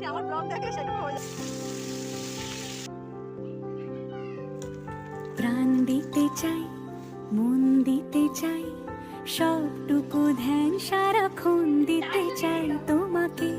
সে আমার ব্লগ দেখলে সেটা হয়ে যায় প্রাণ দিতে চাই মন দিতে চাই সবটুকু ধ্যান সারাক্ষণ দিতে চাই তোমাকে।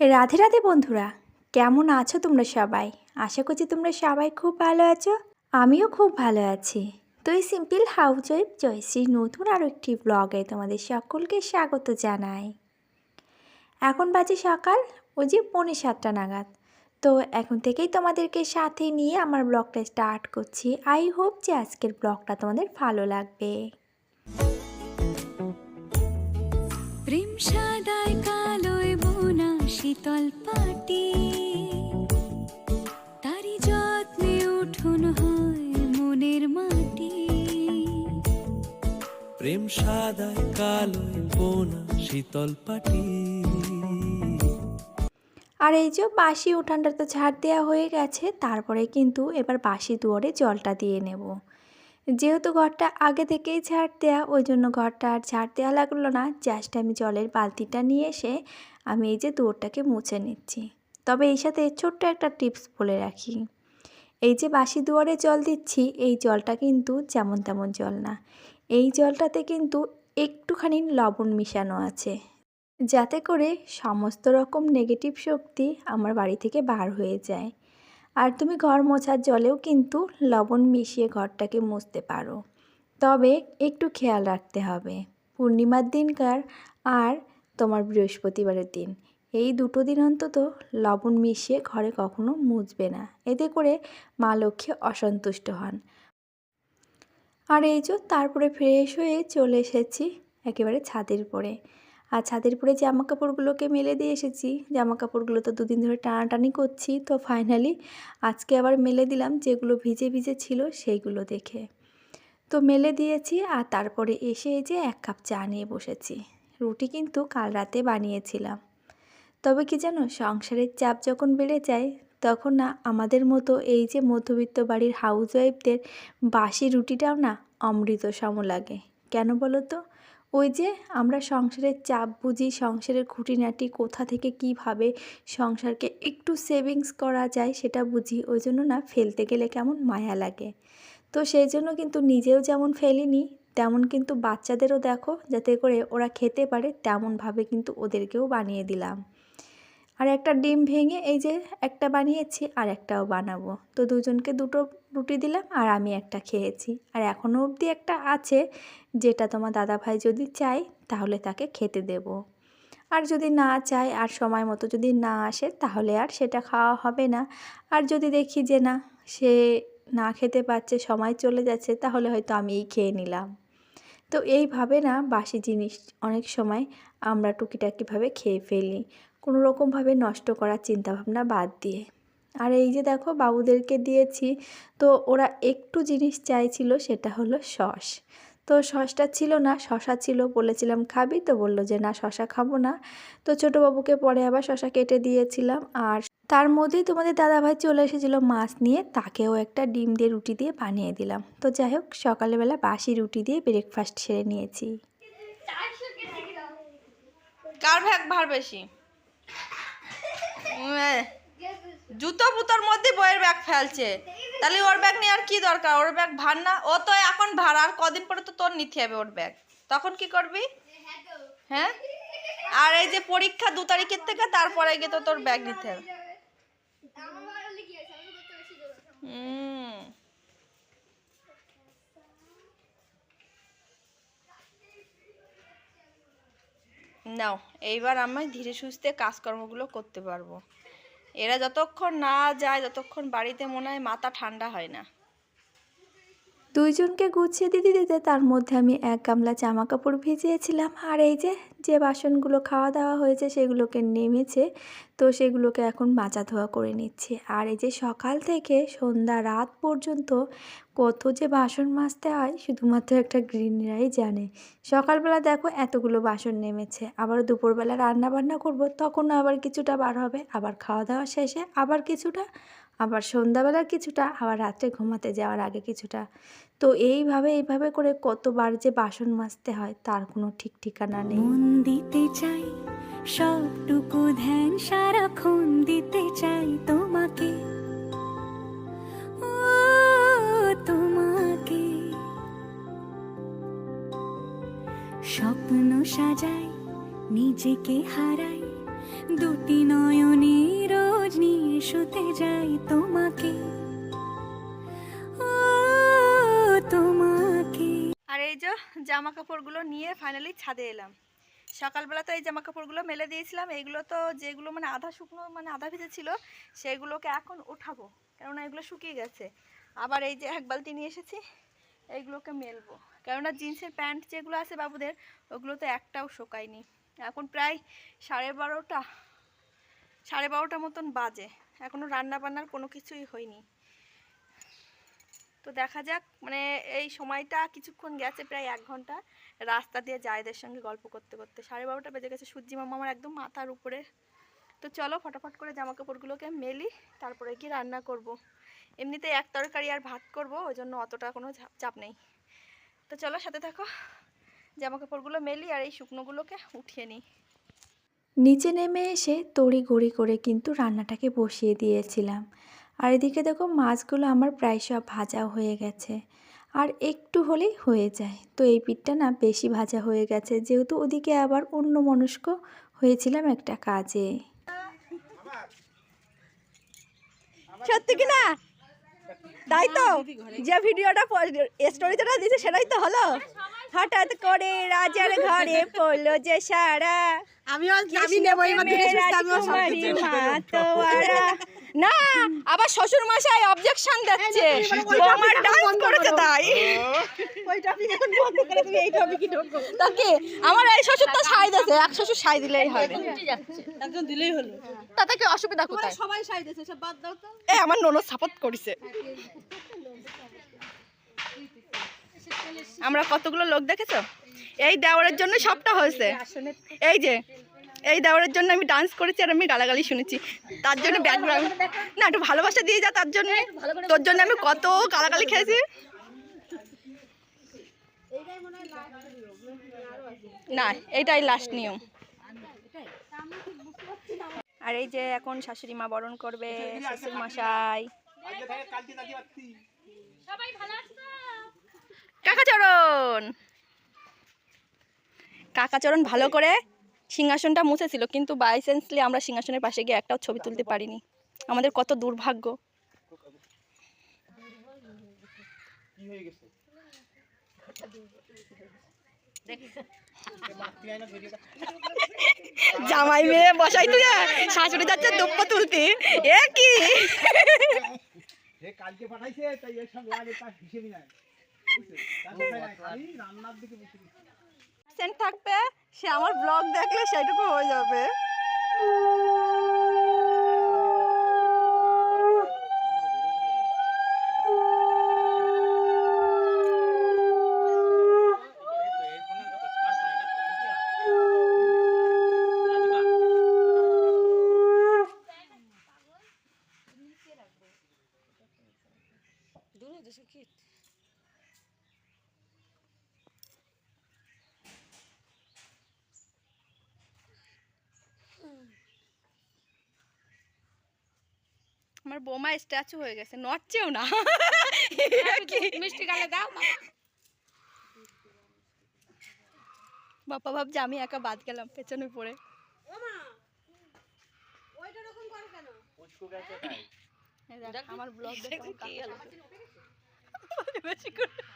রাধে রাধে বন্ধুরা কেমন আছো তোমরা সবাই? আশা করছি তোমরা সবাই খুব ভালো আছো আমিও খুব ভালো আছি। তো এই সিম্পল হাউস ওয়াইফ জয়শ্রীর নতুন আরও একটি ব্লগে তোমাদের সকলকে স্বাগত জানাই। এখন বাজে সকাল ওই যে পৌনে সাতটা নাগাদ। তো এখন থেকেই তোমাদেরকে সাথে নিয়ে আমার ব্লগটা স্টার্ট করছি। আই হোপ যে আজকের ব্লগটা তোমাদের ভালো লাগবে। প্রেম সাদায় কালোয় বোনা শীতল পাটি। তারি যত্নে উঠুন হয় মনের মাটি। প্রেম সাদায় কালোয় বোনা শীতল পাটি। আর এই যে বাসি উঠানটা তো ঝাড় দেওয়া হয়ে গেছে, তারপরে কিন্তু এবার বাসি দুয়ারে জলটা দিয়ে নেব। যেহেতু ঘরটা আগে থেকেই ঝাড় দেওয়া ওই জন্য ঘরটা আর ঝাড় দেওয়া লাগল না, জাস্ট আমি জলের বালতিটা নিয়ে এসে আমি এই যে দুয়ারটাকে মুছে নিচ্ছি। তবে এই সাথে ছোট্ট একটা টিপস বলে রাখি। এই যে বাসি দুয়ারে জল দিচ্ছি, এই জলটা কিন্তু যেমন তেমন জল না। এই জলটাতে কিন্তু একটুখানি লবণ মিশানো আছে। যাতে করে সমস্ত রকম নেগেটিভ শক্তি আমার বাড়ি থেকে বার হয়ে যায়। আর তুমি ঘর মোছার জলেও কিন্তু লবণ মিশিয়ে ঘরটাকে মুছতে পারো। তবে একটু খেয়াল রাখতে হবে। পূর্ণিমার দিনকার আর তোমার বৃহস্পতিবারের দিন। এই দুটো দিন অন্তত লবণ মিশিয়ে ঘরে কখনো মুছবে না। এতে করে মা লক্ষ্মী অসন্তুষ্ট হন। আর এই যে তারপরে ফ্রেশ হয়ে চলে এসেছি একেবারে ছাদের পরে আর ছাদের পরে জামা কাপড়গুলোকে মেলে দিয়ে এসেছি। জামা কাপড়গুলো তো দুদিন ধরে টানাটানি করছি। তো ফাইনালি আজকে আবার মেলে দিলাম যেগুলো ভিজে ভিজে ছিল সেইগুলো দেখে। তো মেলে দিয়েছি আর তারপরে এসে এই যে এক কাপ চা নিয়ে বসেছি। রুটি কিন্তু কাল রাতে বানিয়েছিলাম। তবে কি জানো সংসারের চাপ যখন বেড়ে যায় তখন না আমাদের মতো এই যে মধ্যবিত্ত বাড়ির হাউস ওয়াইফদের বাসি রুটিটাও না অমৃত সম লাগে। কেন বলো তো? ওই যে আমরা সংসারের চাপ বুঝি, সংসারের খুঁটিনাটি কোথা থেকে কীভাবে সংসারকে একটু সেভিংস করা যায় সেটা বুঝি, ওই জন্য না ফেলতে গেলে কেমন মায়া লাগে। তো সেই জন্য কিন্তু নিজেও যেমন ফেলিনি, তেমন কিন্তু বাচ্চাদেরও দেখো, যাতে করে ওরা খেতে পারে, তেমনভাবে কিন্তু ওদেরকেও বানিয়ে দিলাম। আর একটা ডিম ভেঙে এই যে একটা বানিয়েছি আর একটাও বানাবো। তো দুজনকে দুটো রুটি দিলাম আর আমি একটা খেয়েছি। আর এখনও অবধি একটা আছে যেটা তোমার দাদা ভাই যদি চায় তাহলে তাকে খেতে দেব। আর যদি না চায় আর সময় মতো যদি না আসে তাহলে আর সেটা খাওয়া হবে না। আর যদি দেখি যে না, সে না খেতে পারছে, সময় চলে যাচ্ছে তাহলে হয়তো আমিই খেয়ে নিলাম। তো এইভাবে না বাসি জিনিস অনেক সময় আমরা টুকিটাকিভাবে খেয়ে ফেলি। কোনো রকমভাবে নষ্ট করার চিন্তাভাবনা বাদ দিয়ে। আর এই যে দেখো, বাবুদেরকে দিয়েছি, তো ওরা একটু জিনিস চাইছিল সেটা হলো সস তো সসটা ছিল না শশা ছিল, বলেছিলাম, খাবি? তো বলল যে, না শশা খাব না। তো ছোটো বাবুকে পরে আবার শশা কেটে দিয়েছিলাম। আর তার মধ্যেই তোমাদের দাদাভাই চলে এসেছিল মাছ নিয়ে, তাকেও একটা ডিম দিয়ে রুটি দিয়ে বানিয়ে দিলাম। তো যাই হোক, সকালবেলা বাসি রুটি দিয়ে ব্রেকফাস্ট সেরে নিয়েছি। কার ব্যাগ ভার বেশি? জুতো পুতোর মধ্যে বইয়ের ব্যাগ ফেলছে। তাহলে ওর ব্যাগ নিয়ে আর কি দরকার? ওর ব্যাগ ভার না? ও তো এখন ভাড়া আর কদিন পরে তো তোর নিতে হবে ওর ব্যাগ। তখন কি করবি? হ্যাঁ? আর এই যে পরীক্ষা দু তারিখের থেকে, তারপরে গিয়ে তো তোর ব্যাগ নিতে হবে। হুম নাও, এইবার আমি ধীরে সুস্থে কাজকর্মগুলো করতে পারব। এরা যতক্ষণ না যায় ততক্ষণ বাড়িতে মনে হয় মাথা ঠান্ডা হয় না। দুইজনকে গুছিয়ে দিতে দিতে তার মধ্যে আমি এক গামলা জামা কাপড় ভিজিয়েছিলাম। আর এই যে যে বাসনগুলো খাওয়া দাওয়া হয়েছে সেগুলোকে নেমেছে, তো সেগুলোকে এখন মাজা ধোয়া করে নিচ্ছি। আর এই যে সকাল থেকে সন্ধ্যা রাত পর্যন্ত কত যে বাসন মাজতে হয়, শুধুমাত্র একটা গৃহিণীরাই জানে। সকালবেলা দেখো এতগুলো বাসন নেমেছে, আবার দুপুরবেলা রান্না বান্না করব তখন আবার কিছুটা বার হবে, আবার খাওয়া দাওয়া শেষে আবার কিছুটা, আবার সন্ধ্যাবেলা কিছুটা, আবার রাত্রে ঘুমাতে যাওয়ার আগে কিছুটা। তো এইভাবে এইভাবে করে কতবার যে বাসন মাজতে হয়, তার কোনো ঠিক ঠিকানা নেই। মন দিতে চাই, সবটুকু ধ্যান সারাক্ষণ দিতে চাই তোমাকে। তোমাকে। স্বপ্ন সাজাই, নিজেকে হারাই, দুটি নয়নে রোজ নিয়ে শুতে যাই তোমাকে। জামা কাপড়গুলো নিয়ে ফাইনালি ছাদে এলাম। সকালবেলা তো এই জামা কাপড়গুলো মেলে দিয়েছিলাম। এইগুলো তো যেগুলো মানে আধা শুকনো মানে আধা ভিজে ছিল, সেগুলোকে এখন উঠাবো কেননা এগুলো শুকিয়ে গেছে। আবার এই যে এক বালতি নিয়ে এসেছি এইগুলোকে মেলবো। কেননা জিন্সের প্যান্ট যেগুলো আছে বাবুদের, ওগুলো তো একটাও শোকায়নি। এখন প্রায় সাড়ে বারোটা সাড়ে বারোটা মতন বাজে। এখনও রান্না বান্নার কোনো কিছুই হয়নি। তো দেখা যাক মানে এই সময়টা কিছুক্ষণ গেছে প্রায় এক ঘণ্টা। রাস্তা দিয়ে জায়দের সঙ্গে গল্প করতে করতে সাড়ে বারোটা বেজে গেছে। সূর্যি মামা আমার একদম মাথার উপরে। তো চলো ফটাফট করে জামা কাপড়গুলোকে মেলি, তারপরে কি রান্না করব। এমনিতে এক তরকারি আর ভাত করব, ওই জন্য অতটা কোনো চাপ নেই। তো চলো সাথে থাকো। জামা কাপড়গুলো মেলি আর এই শুকনোগুলোকে উঠিয়ে নিই। নিচে নেমে এসে তড়ি ঘড়ি করে কিন্তু রান্নাটাকে বসিয়ে দিয়েছিলাম। আর এদিকে দেখো মাছগুলো আমার প্রায় সব ভাজা হয়ে গেছে। আর একটু হলেই হয়ে যায়। তো এই পিঠটা না বেশি ভাজা হয়ে গেছে। যেহেতু ওদিকে আবার অন্য মনস্ক হয়েছিলাম একটা কাজে। সত্যি কি না? তাই তো? যে ভিডিওটা স্টোরিতে দিয়েছে সেটাই তো হলো? হঠাৎ করে রাজার ঘরে পড়ল যে সারা। আমি নেব সব মাতোয়ারা। না আবার শ্বশুর মশাই অবজেকশন দিচ্ছে। বৌমা ডান্স করেছে তাই। ওই টপিক এখন বন্ধ করে তুমি এই টপিকই ঢোকো। তা কি আমার এই শ্বশুর তো সাই দিয়েছে এক শ্বশুর সাই দিলেই হবে। একজন দিলেই হলো। তাতে কি অসুবিধা কোথায়? সবাই সাই দিয়েছে সব বাদ দাও তো। এই আমার ননদ সাপোর্ট করেছে। আমরা কতগুলো লোক দেখেছ? এই দেওয়ারের জন্য সবটা হয়েছে। এই যে এই দেওয়ারের জন্য আমি ডান্স করেছি আর আমি গালাগালি শুনেছি। তার জন্য ব্যাকগ্রাউন্ড না একটু ভালোবাসা দিয়ে যা তার জন্য। তোর জন্য আমি কত গালাগালি খেয়েছি। না এটাই লাস্ট নিয়ম। আর এই যে এখন শাশুড়ি মা বরণ করবে শ্বশুর মশাই কাকাচরণ। কাকাচরণ ভালো করে সিংহাসনটা মুছেছিল, কিন্তু বাই চান্সলি আমরা সিংহাসনের পাশে গিয়ে একটাও ছবি তুলতে পারিনি। আমাদের কত দুর্ভাগ্য। জামাই মেয়ে বসাই তুই শাশুড়ি যাচ্ছে দুপ্প তুলতে। এ কি? পাঠাইছে, তাই হিসেবই নাই। রান্নার দিকে বেশি। থাকবে সে আমার ব্লগ দেখলে সেটুকু হয়ে যাবে আমার বোমা স্ট্যাচু হয়ে গেছে নড়ছেও না। মিষ্টি গালে দাও বাবা ভাবছে আমি একা বাদ গেলাম পেছনে পড়ে। আমার ব্লগ দেখে বেশি করে।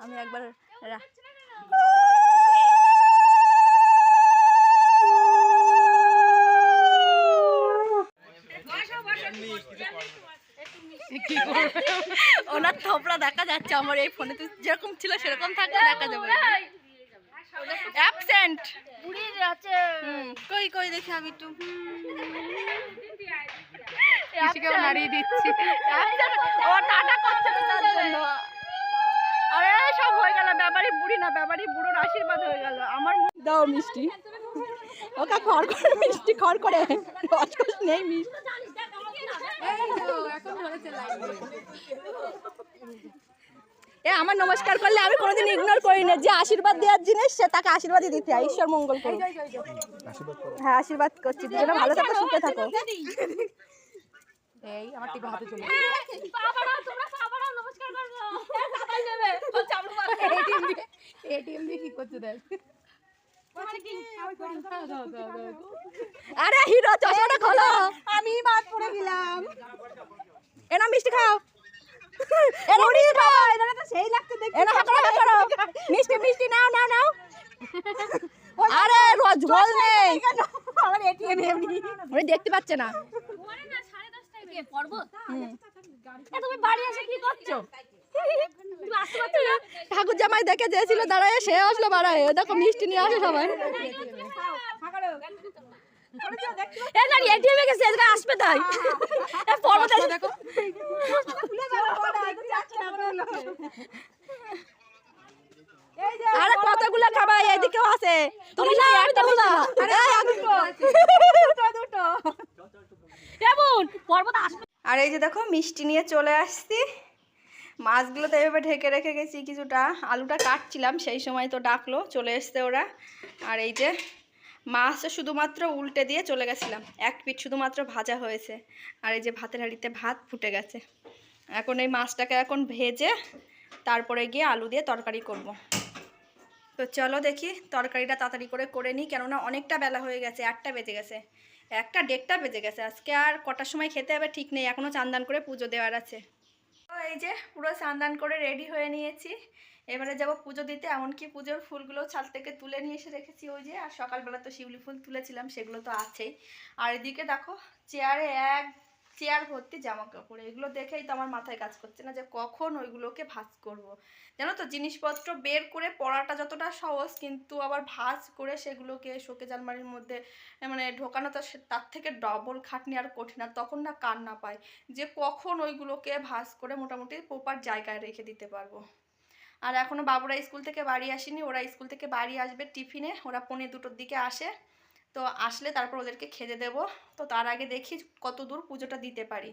আমি একবার ওনার থোপড়া দেখা যাচ্ছে আমার এই ফোনে। যেরকম ছিল সেরকম থাকলে দেখা যাবে। অ্যাবসেন্ট কই কই দেখি আমি একটু। নাড়িয়ে দিচ্ছি। ও টাটা করছে তার জন্য। আরে সব হয়ে গেল ব্যাপারই বুড়ি না ব্যাপারই বুড়োর আশীর্বাদ হয়ে গেল। আমার দাও মিষ্টি। ওকা খড় করে মিষ্টি খড় করে। রসকস নেই মিষ্টি। এ আমার নমস্কার করলে আমি কোনোদিন ইগনোর করি না। যে আশীর্বাদ দেওয়ার জিনিস সে তাকে আশীর্বাদই দিতে হয়। ঈশ্বর মঙ্গল করুন। হ্যাঁ আশীর্বাদ করছি। দুজনে ভালো থাকো সুখে থাকো। আরে হিরো চশমাটা খোলো। আমি বাদ পড়ে গেলাম। এনা মিষ্টি খাও। এনা মিষ্টি খাও। এটা তো সেই লাগতে দেখি এনা হাত করো করো। মিষ্টি মিষ্টি নাও নাও নাও। আরে রোজ ঝোল নেই। আমার এটিএম এমনি। ওরে দেখতে পাচ্ছে না। ঠাকুর জামাই দেখে যেছিল দাঁড়ায় সে আসলো বাড়ায়। দেখো মিষ্টি নিয়ে আসে সবাই। আসবে তাই। দেখো কতগুলো এদিকেও আছে? তুমি না। একটা আর এই যে দেখো মিষ্টি নিয়ে চলে আসছি। মাছগুলো তো এভাবে ঢেকে রেখে গেছি, কিছুটা আলুটা কাটছিলাম, সেই সময় তো ডাকলো, চলে এসছে ওরা। আর এই যে মাছ শুধুমাত্র উল্টে দিয়ে চলে গেছিলাম, এক পিঠ শুধুমাত্র ভাজা হয়েছে। আর এই যে ভাতের হাঁড়িতে ভাত ফুটে গেছে। এখন এই মাছটাকে এখন ভেজে তারপরে গিয়ে আলু দিয়ে তরকারি করব। তো চলো দেখি তরকারিটা তাড়াতাড়ি করে করে নিই, কেননা অনেকটা বেলা হয়ে গেছে একটা বেজে গেছে। একটা দেড়টা বেজে গেছে, আজকে আর কটার সময় খেতে হবে ঠিক নেই এখনও চান্দান করে পুজো দেওয়ার আছে। এই যে পুরো স্নান করে রেডি হয়ে নিয়েছি। এবারে যাব পুজো দিতে, এমনকি পুজোর ফুলগুলো ছাদ থেকে তুলে নিয়ে এসে রেখেছি ওই যে, আর সকালবেলা তো শিউলি ফুল তুলেছিলাম, সেগুলো তো আছেই। আর এদিকে দেখো, চেয়ারে এক চেয়ার ভর্তি জামা কাপড় এগুলো দেখেই তো আমার মাথায় কাজ করছে না যে কখন ওইগুলোকে ভাঁজ করব। জানো তো, জিনিসপত্র বের করে পড়াটা যতটা সহজ, কিন্তু আবার ভাঁজ করে সেগুলোকে শোকেজ আলমারির মধ্যে মানে ঢোকানো তো তার থেকে ডবল খাটনি আর কঠিন, আর তখন না কান্না পায় যে কখন ওইগুলোকে ভাঁজ করে মোটামুটি প্রপার জায়গায় রেখে দিতে পারব আর এখনও বাবুরা স্কুল থেকে বাড়ি আসেনি, ওরা স্কুল থেকে বাড়ি আসবে টিফিনে, ওরা পৌনে দুটোর দিকে আসে তো আসলে তারপর ওদেরকে খেতে দেব। তো তার আগে দেখি কত দূর পুজোটা দিতে পারি।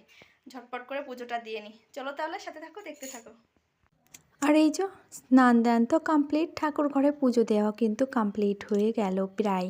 ঝটপট করে পুজোটা দিয়ে নিই চলো তাহলে সাথে থাকো, দেখতে থাকো। আর এই যে স্নান দান তো কমপ্লিট ঠাকুর ঘরে পুজো দেওয়া কিন্তু কমপ্লিট হয়ে গেল প্রায়।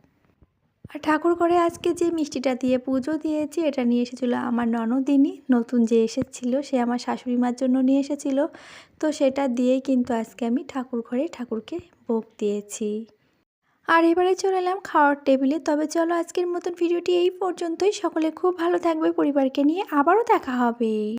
আর ঠাকুর ঘরে আজকে যে মিষ্টিটা দিয়ে পুজো দিয়েছি, এটা নিয়ে এসেছিল আমার ননদিনী। নতুন যে এসেছিল, সে আমার শাশুড়ি মার জন্য নিয়ে এসেছিল। তো সেটা দিয়েই কিন্তু আজকে আমি ঠাকুর ঘরে ঠাকুরকে ভোগ দিয়েছি। আর এবারে চলে এলাম খাওয়ার টেবিলে। তবে চলো আজকের মতন ভিডিওটি এই পর্যন্তই। সকলে খুব ভালো থাকবে। পরিবারকে নিয়ে আবারও দেখা হবে।